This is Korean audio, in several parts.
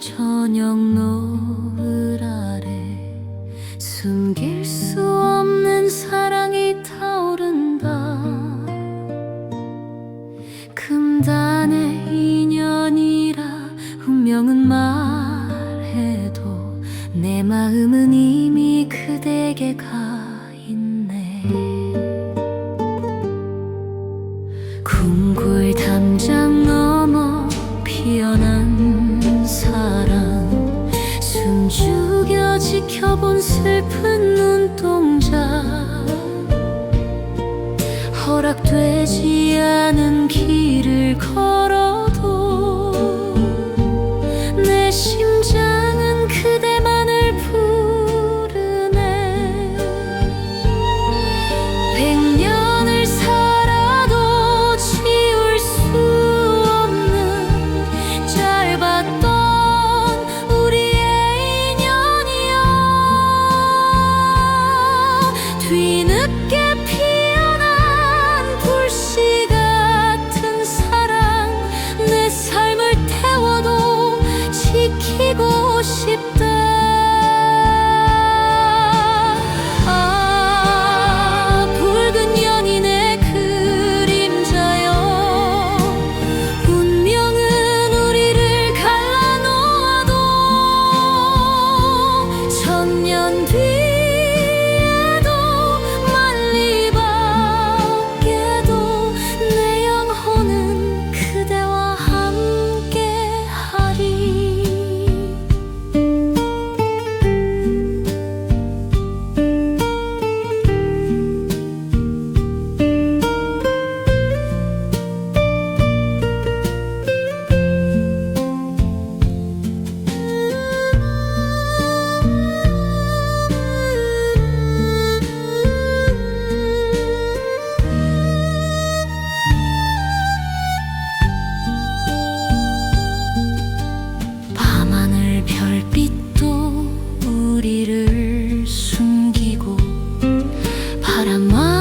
저녁 노을 아래 숨길 수 없는 사랑이 타오른다. 금단의 인연이라 운명은 말해도 내 마음은 이미 그대에게 가 있네. 궁굴 담장 슬픈 눈동자 허락되지 않은 길을 걸어도 내 심장은 그대만을 부르네 뒤늦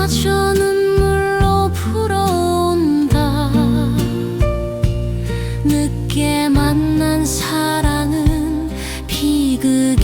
마저 눈물로 불어온다. 늦게 만난 사랑은 비극